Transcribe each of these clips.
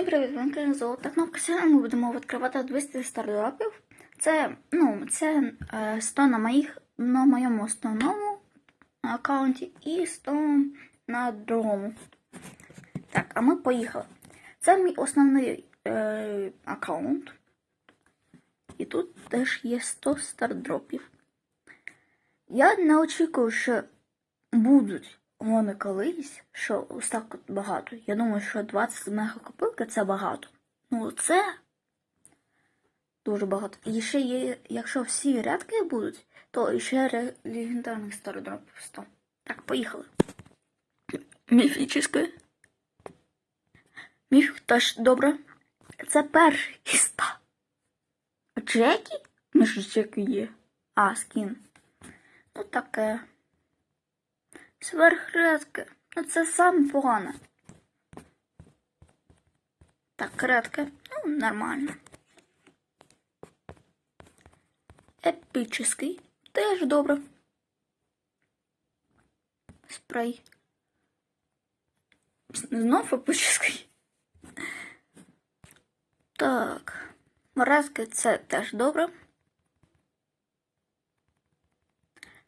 Всім привіт, Ванка Золота кнопка. Сьогодні ми будемо відкривати 200 стартапів. Це, ну, це е, 100 на, моїх, на моєму основному аккаунті і 100 на другому. Так, а ми поїхали. Це мій основний е, аккаунт. І тут теж є 100 стардропів. Я не очікую, що будуть вони колись, що ось так багато. Я думаю, що 20 мегакопилки це багато. Ну, це дуже багато. І ще є, якщо всі рядки будуть, то ще легендарних стародропів 100. Так, поїхали. Міфічне. Міф теж добре. Це перший із 100. А Джекі? Що Джекі є. А, скін. Ну, таке. Сверхредке. Ну це саме погане. Так, редке. Ну, нормально. Епічний. Теж добре. Спрей. Знов епічний. Так. Редке це теж добре.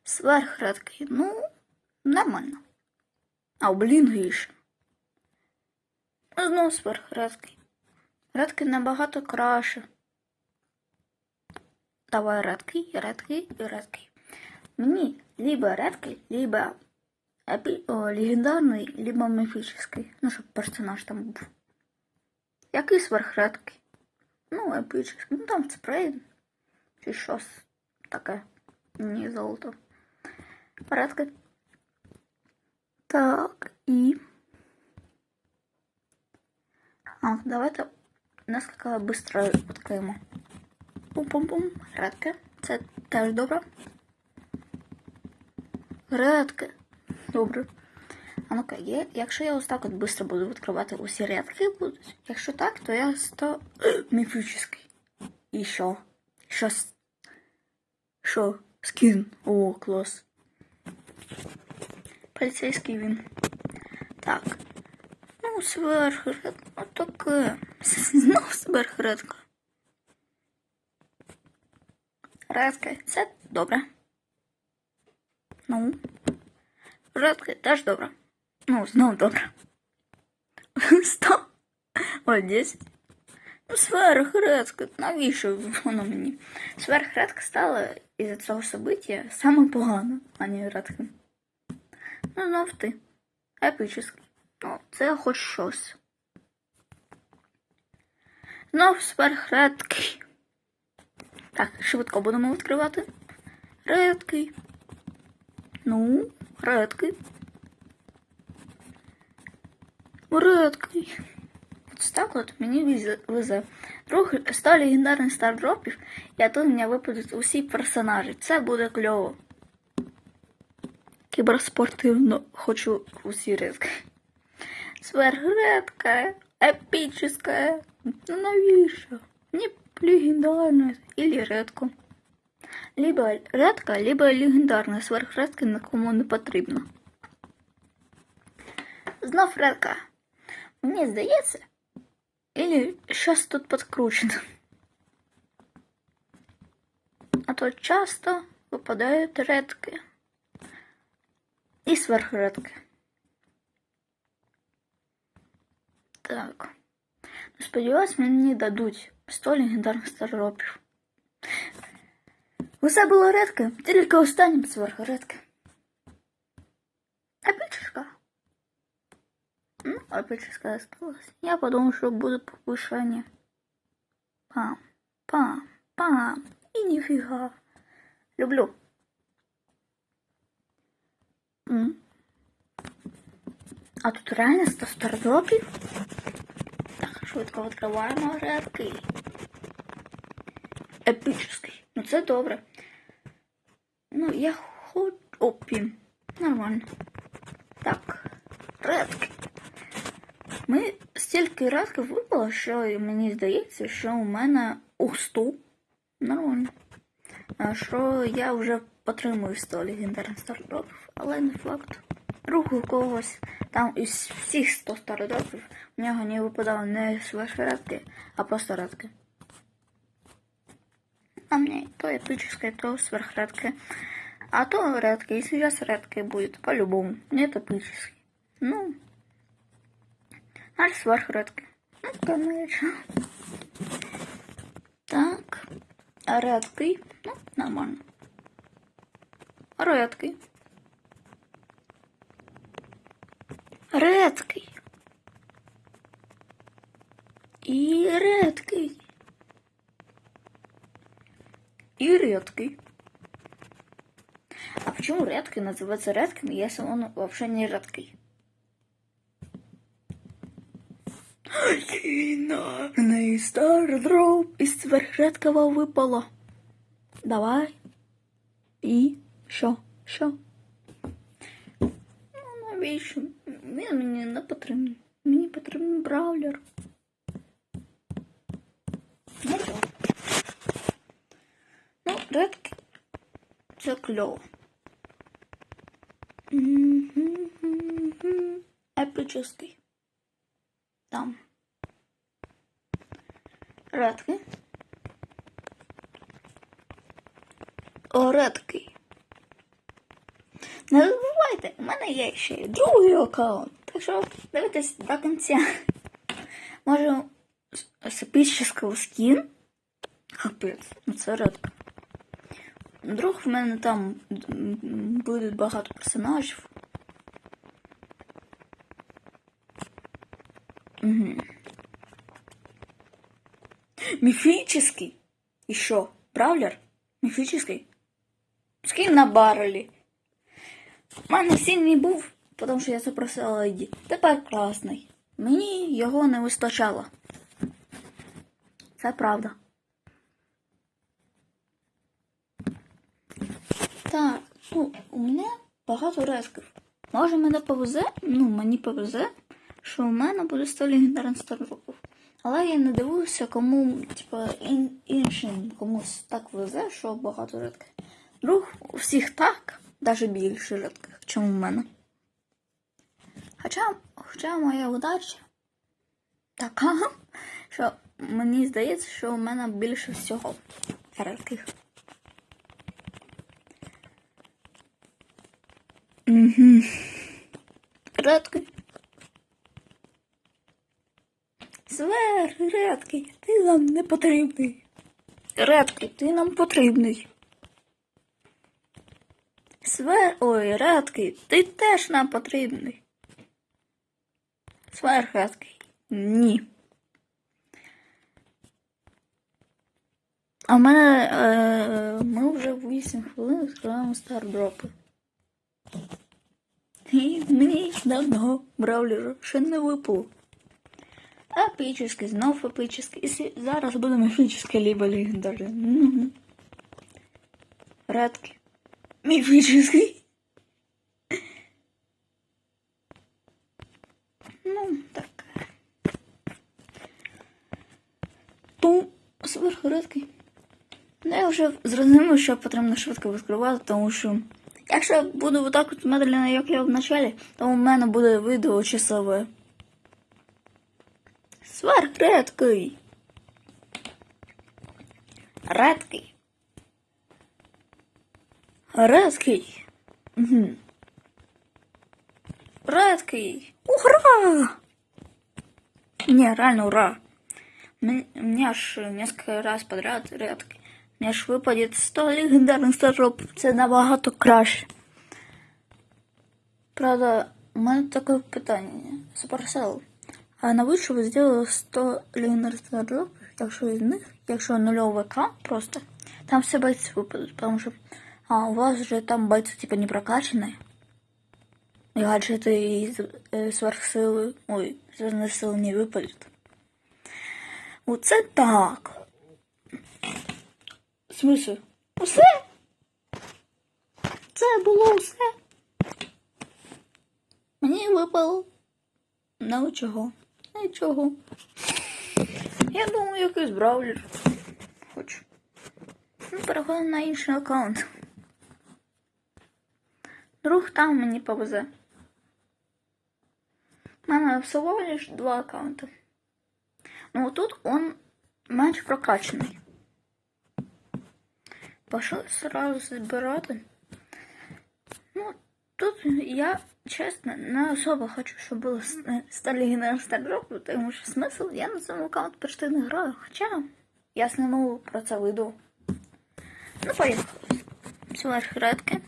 Сверхредкий. Ну, Нормально. А блін гірше. Знову сверх редкий. Редкий набагато краще. Давай редкий, редкий і редкий. Мені либо редкий, либо епі... О, легендарний, либо міфічний. Ну, щоб персонаж там був. Який сверхредкий? Ну, епічний. Ну там спрей. Чи щось таке. Ні, золото. Редкий. Так, і. А, давайте несколько быстро відкриємо. Пум-пум-пум. Редке. Це теж добре. Редке. Добре. А ну-ка, є. Якщо я ось так от быстро буду відкривати усі рядки будуть. Якщо так, то я 100 міфічний. І що? Що? Що? Скін. О, клас. Поліцейський він. Так. Ну, сверхред. Ну таке. Знов сверхредка. Редка. Це добре. Ну. Редка теж добре. Ну, знов добре. Сто. Ой, 10. Ну, сверхредка. Навіщо воно мені? Сверхредка стала із-за цього собиття саме погано, а не редким. Ну, знов ти. Епічний. Ну, це хоч щось. Знов сверхредкий. Так, швидко будемо відкривати. Редкий. Ну, редкий. Редкий. Ось так от мені везе. Друг 100 легендарних стардропів, і тут у мене випадуть усі персонажі. Це буде кльово. Кіберспортивно хочу усі редки. Сверхредка, епічна. Ну навіщо? Мені легендарна или редко. Либо редка, либо легендарна. Сверхредка нікому не потрібно. Знов редка. Мені здається, или щось тут підкручено. А то часто випадають редки. І сверхредки. Так. Ну, Сподіваюсь, мені дадуть 100 легендарних староропів. Усе було редке, тільки останнім сверхредке. Епічка. Ну, епічка осталась. Я подумав, що буде повишення. Пам, пам, пам. І ніфіга. Люблю. А тут реально 100 стардропів? Так, швидко відкриваємо редкий. Епічний. Ну це добре. Ну, я хочу. Опі. Нормально. Так. Редки. Ми стільки редків випало, що мені здається, що у мене у 100. Нормально. Що я вже отримую 100 легендарних стартапів, але не факт. Друг у когось там із всіх 100 стародопів у нього не випадало не сверхредки, а просто редки. А мне то эпическое, то сверхредкое. А то редкое. И сейчас редкое будет, по-любому. Нет эпический. Ну, наш сверхредкий. Ну, конечно. Так. А редкий? Ну, нормально. Редкий. Редкий. І редкий. И редкий. А почему редкий называется редким, если он вообще не редкий? Линарный стардроп из сверхредкого выпало. Давай. І що? Що? Ну, навіщо? Він мені не потрібен. Мені потрібен браулер. Ну, що? Ну, редки. Це кльово. Мгм. Епічний. Там. Редки. О, редкий. Не забувайте, у мене є ще й другий аккаунт. Так що дивитесь до кінця. Може, епічного скін. Капець, ну це редко. Друг в мене там буде багато персонажів. Угу. Міфічний. І що? Бравлер? Міфічний? Скинь на барелі. У мене сильний був, тому що я запросила ID. Тепер красний. Мені його не вистачало. Це правда. Так, ну, у мене багато ресків. Може мене повезе, ну мені повезе, що у мене буде 100 легендарних староків. Але я не дивився, кому, типа, ін, іншим комусь так везе, що багато рідких. Друг у всіх так, навіть більше рідких, ніж у мене. Хоча, хоча моя удача така, що мені здається, що у мене більше всього рідких. Угу. Редкий. Свер, редкий, ти нам не потрібний. Редкий, ти нам потрібний. Свер, ой, редкий, ти теж нам потрібний. Свер, редкий. Ні. А в мене е, ми вже 8 хвилин відкриваємо стардропи. І мені давно бравлера ще не випало. Епічний, знов епічний. І зараз буде міфічний либо легендарний. Редкий. Міфічний. Ну, так. Тум сверхредкий. Ну, я вже зрозумів, що потрібно швидко відкривати, тому що якщо я буду отак от медленно, як я в началі, то у мене буде відео часове. Сверхредкий. Редкий. Редкий. Угу. Редкий. Ура! Не, реально ура. Мне аж несколько раз подряд редкий. Мне аж випадет 100 легендарних староп. Це набагато краще. Правда, у мене таке питання. Supercell. А навіщо ви зробили 100 легендарних старопів, якщо із них, якщо нульовий К просто, там все бойці випадуть, тому що а, у вас же там бойці типа не прокачані. І гаджети із е, сверхсили, ой, зв'язаних сил не випадуть. Оце так. В смысле? Усе? Це було все. Мені випало. Ну чого? Нічого. Я думаю, якийсь браулер. Хочу. Ну, переходимо на інший аккаунт. Друг там мені повезе. У мене всего лишь два аккаунта. Ну, тут он менш прокачаний. Пошли сразу збирати. Ну, тут я, чесно, не особо хочу, щоб було сталі на Інстаграм, тому що смисл, я на цьому аккаунті почти не граю. Хоча я сниму про це відео. Ну, поїхали. Сверх редки.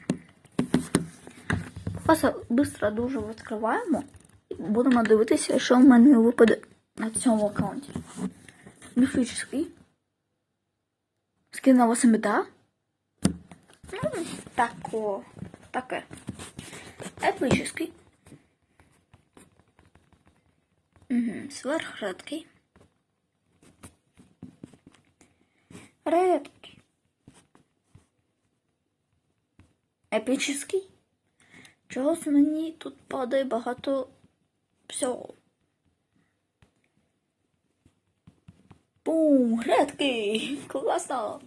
Просто швидко дуже відкриваємо і будемо дивитися, що в мене випаде на цьому аккаунті. Міфічний. Скин на 8 біта. Ну, тако. Таке. Эпический. Угу, сверхредкий. Редкий. Епічний. Чогось мені тут падає багато всього. Бум! Редкий! Класно!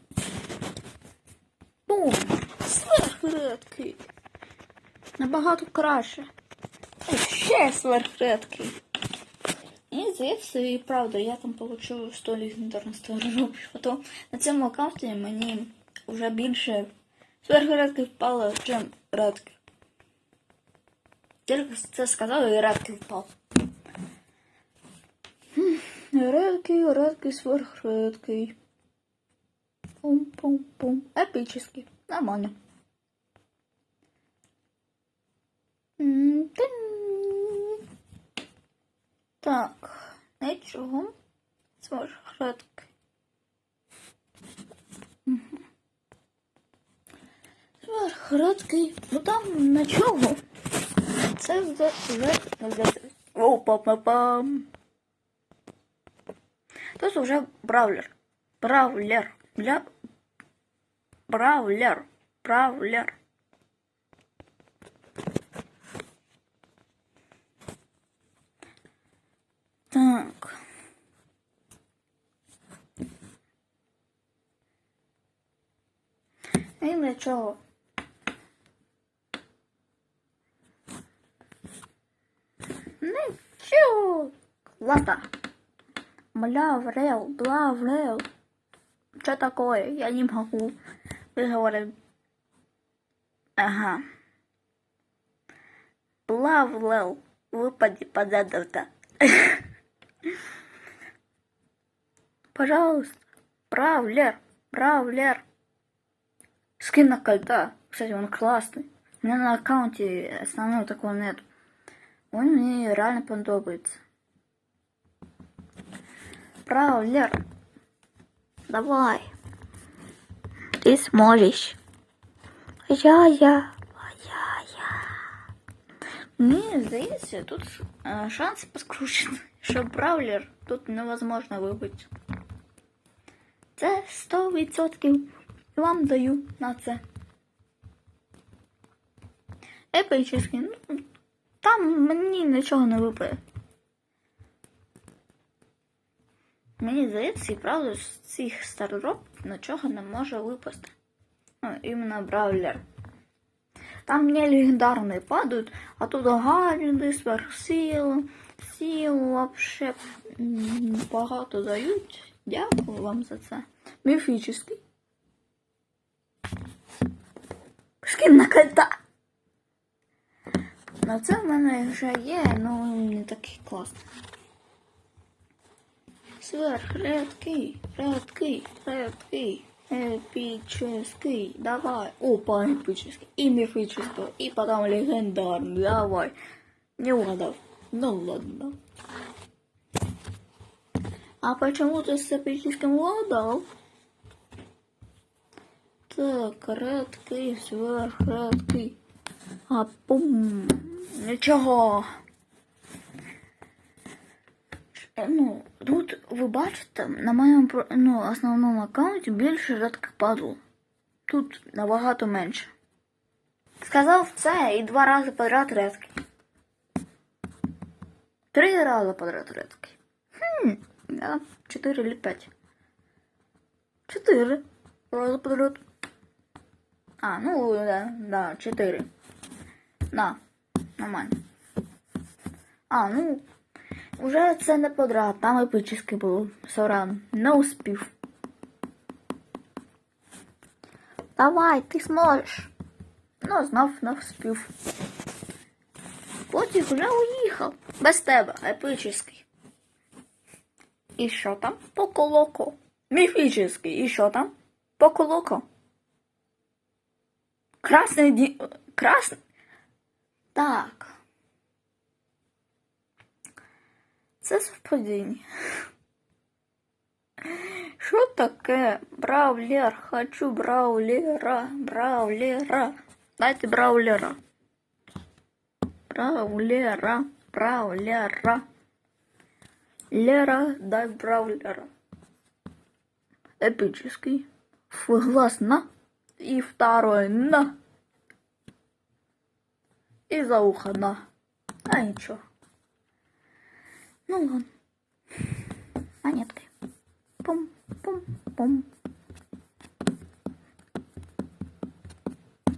Бум! Сверхредкий! Набагато краще. Ще сверхредкий. І здається, і правда, я там получив 100 легендарних. А то на цьому аккаунті мені вже більше сверхредких впало, чим редких. Тільки це сказав і редкий впав. Редкий, редкий, сверхредкий. Пум-пум-пум. Епічний. Нормально. Так, нічого. Сверхредкий. Сверхредкий. Ну там нічого. Це вже вже вже. О, па-па-пам. Тут вже бравлер. Бравлер. Бля... Бравлер. Бравлер. Так. І для чого? Ладно. Бля, врел, бла, врел. Что такое? Я не могу выговорить. Ага. Блавлел, выпади подадата. Пожалуйста. Бравлер, бравлер. Скин на кольта. Кстати, он классный. У меня на аккаунте основного такого нет. Он мне реально подобается. Бравлер. Давай. Ты сможешь. Я-я. Мені здається, тут е, шанси поскручені, що бравлер тут невозможно вибити. Це 100% вам даю на це. Епічний, ну, там мені нічого не випає. Мені здається, і правда, з цих старороб нічого не може випасти. Ну, іменно бравлер. Там мне легендарные падают, а тут гаджети, сверхсила, силу вообще багато дають. Дякую вам за це. Міфічний. Скін на кота. На це в мене вже є, ну не такий класний. Сверх, редкий, редкий, редкий, эпический, давай. Опа, эпический, и мифический, и потом легендарный, давай. Не угадал. Ну ладно. А почему ты с эпическим угадал? Так, редкий, сверх, редкий. А пум. Нічого. Е, Ну, тут ви бачите, на моєму ну, основному аккаунті більше редких падло. Тут набагато менше. Сказав це і два рази подряд редкий. Три рази подряд редкий. Хм, да, чотири или п'ять. Чотири рази подряд. А, ну да, да, чотири. Да, нормально. А, ну, уже це не подряд, там епически було. Соран, не успів. Давай, ти зможеш. Ну, знов не вспів. Потім вже уїхав. Без тебе, епический. І що там? Поколоко. Міфічний. І що там? Поколоко. Красний ді... Красний. Так. Це совпадіння. Що таке? Браулер, хочу браулера, браулера. Дайте браулера. Браулера, браулера. Лера, дай браулера. Эпический. Ф, глаз на. И второй на. И за ухо на. А ничего. Ну ладно. Монеткой. Пум, пум, пум.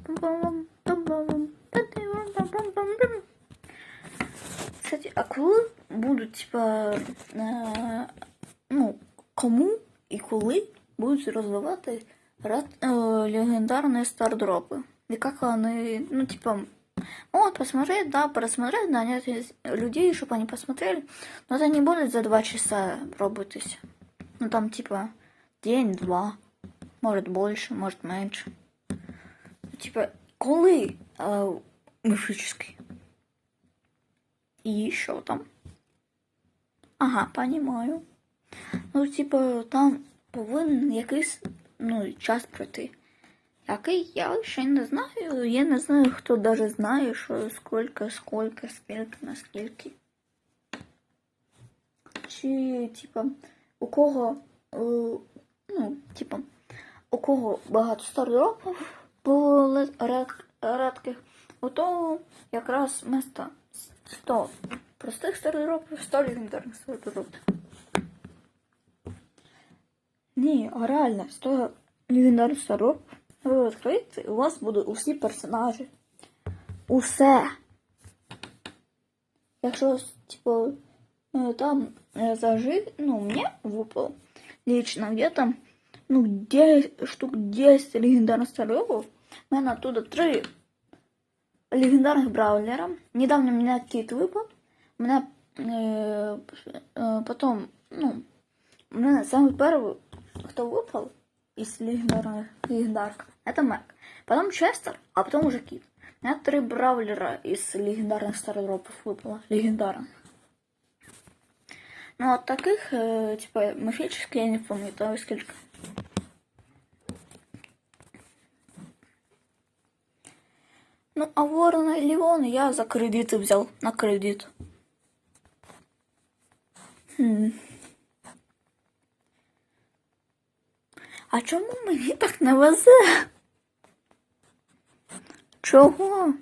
Пум-пум, пум-пум, пум-пум-пум-пум-пум. Кстати, а коли будуть, типа, е, ну, кому і коли будуть розвивати рад, е, легендарные стардропы? И как они, ну, типа, могут посмотреть, да, просмотреть, нанять из- людей, чтобы они посмотрели, но это не будет за два часа работать. Ну, там, типа, день-два, может больше, может меньше. Типа, коли е, міфічний? І що там? Ага, понімаю. Ну, типу, там повинен якийсь ну, час пройти. Який я ще не знаю. Я не знаю, хто даже знає, що скільки, скільки, скільки, наскільки. Чи, типа, у кого, е, ну, типа, у кого багато стардропів було редких, у того якраз вместо 100 простих стардропів, 100 легендарних стардропів. Ні, реально, 100 легендарних стардропів ви відкриєте, і у вас будуть усі персонажі. Усе. Якщо, типу, э, там э, зажив, ну, мне выпал лично где-то, ну, 10, штук 10 легендарных старлёвов. У меня оттуда 3 легендарных браулера. Недавно у меня кит выпал. У меня э, э, потом, ну, у меня самый первый, кто выпал из легендарных это Мэг. Потом Честер, а потом уже Кит. У три браулера из легендарных стардропов выпало. Легендарных. Ну, от таких, э, типа, мифических я не помню, там сколько. Ну, а Ворона и Леона я за кредиты взял, на кредит. Хм. А чому мені так не везе? Чого?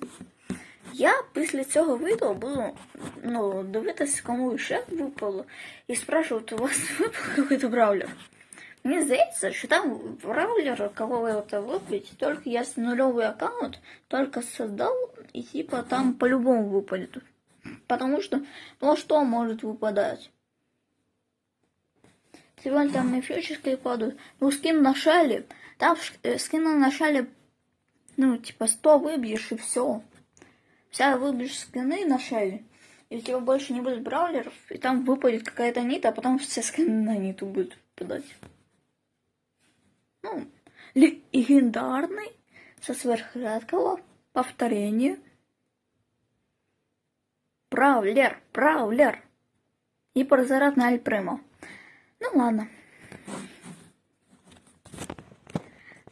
Я після цього відео буду ну, дивитися, кому ще випало, і спрашивати у вас випав якийсь браулер. Мені здається, що там браулер, кого ви это выпадете, только если нулевый аккаунт, только создал, и типа там по-любому выпадет. Потому что, ну а что может выпадать? Сегодня там мифические падают. Ну, скин на шеле. Там э, скина на шеле, ну, типа 100 выбьешь и все. Вся выбьешь скины на шеле. И у тебя больше не будет браулеров, и там выпадет какая-то нита, а потом все скины на ниту будут выпадать. Ну, ле- легендарный, со сверхредкого, повторение. Браулер, браулер. И про заряд на Альпримо. Ну ладно.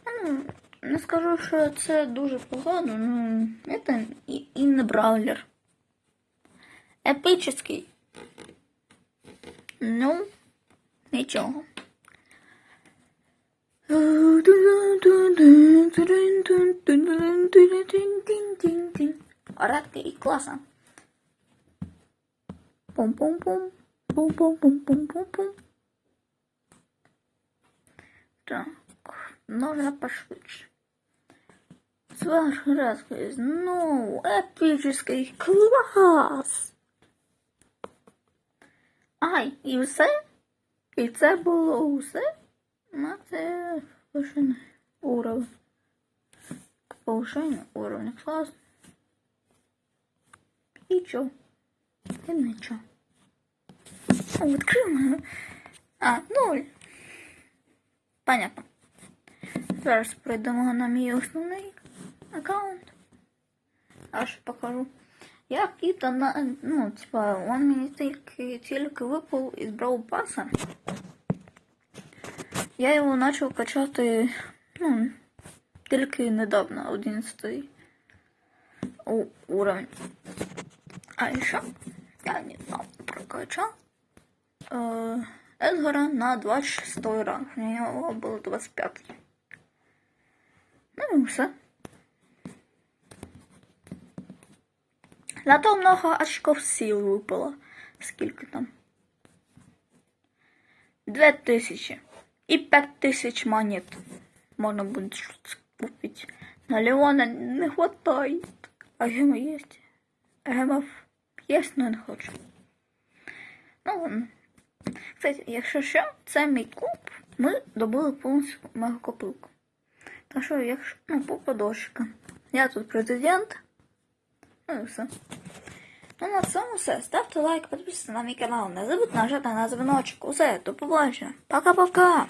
Ну, не скажу, що це дуже погано, ну, це і, і не браулер. Епический. Ну, нічого. Редкий класно. Пум-пум-пум. Пум-пум-пум-пум-пум-пум. Так, нужно пошвидше. Сверхредкий, ну, епический класс. Ай, і все? І це було усе? Ну, це повишений уровень. Повишення уровня клас. І чо? І нічого. О, відкрив. А, нуль. Понятно. Зараз прийдемо на мій основний аккаунт. Аж покажу. Я какие-то на... Ну, типа, он мне тільки, тільки випав із Brawl Паса. Я його почав качати, ну, тільки недавно, 11 у- уровень. А еще я недавно прокачал э, Эдгара на 26 ранг. У него был 25. Ну и все. Зато много очков сил выпало. Сколько там? Две тысячи. И пять тысяч монет. Можно будет что-то купить. На Леона не хватает. А гема есть. Гемов есть, но не хочу. Ну ладно. Кстати, якщо що, це мій клуб, ми добули повністю мегакопилку. Так що, якщо, ну, по подошка. Я тут президент. Ну і все. Ну на цьому все. Ставте лайк, підписуйтесь на мій канал. Не забудьте нажати на дзвіночок. Усе, до побачення. Пока-пока.